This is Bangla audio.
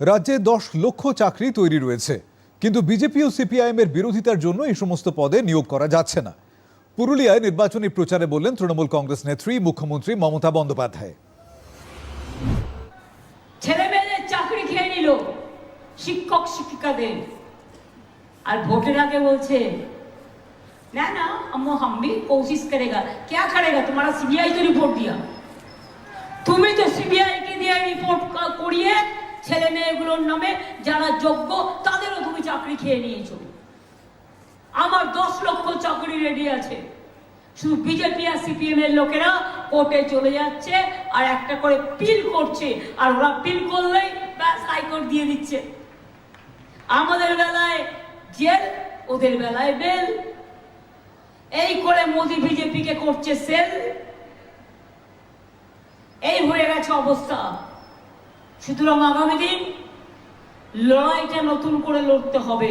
রাজ্যে দশ লক্ষ চাকরি তৈরি রয়েছে কিন্তু বিজেপি ও সিপিআইএম এর বিরোধিতার জন্য এই সমস্ত পদে নিয়োগ করা যাচ্ছে না পুরুলিয়ায় নির্বাচনী প্রচারে বললেন তৃণমূল কংগ্রেস নেত্রী মুখ্যমন্ত্রী মমতা বন্দ্যোপাধ্যায় ছেলে মেয়েদের চাকরি খেয়ে নিল শিক্ষক শিক্ষিকাদের আর ভোটের আগে বলছে না না हम हम भी कोशिश करेगा क्या करेगा तुम्हारा सीबीआई तो रिपोर्ट दिया তুমি তো সিবিআই মেয়েগুলোর নামে যারা যোগ্য, তাদেরও তুমি চাকরি খেয়ে নিয়েছো। আমার দশ লক্ষ চাকরি রেডি আছে। শুধু বিজেপি আর সিপিএম এর লোকেরা কোর্টে চলে যাচ্ছে আর একটা করে পিল করছে। আর ওরা পিল করলেই ব্যাস হাইকোর্ট দিয়ে দিচ্ছে। আমাদের বেলায় জেল ওদের বেলায় বেল এই করে মোদি বিজেপিকে করছে সেল এই হয়ে গেছে অবস্থা। সুতরাং আগামী দিন লড়াইটা নতুন করে লড়তে হবে।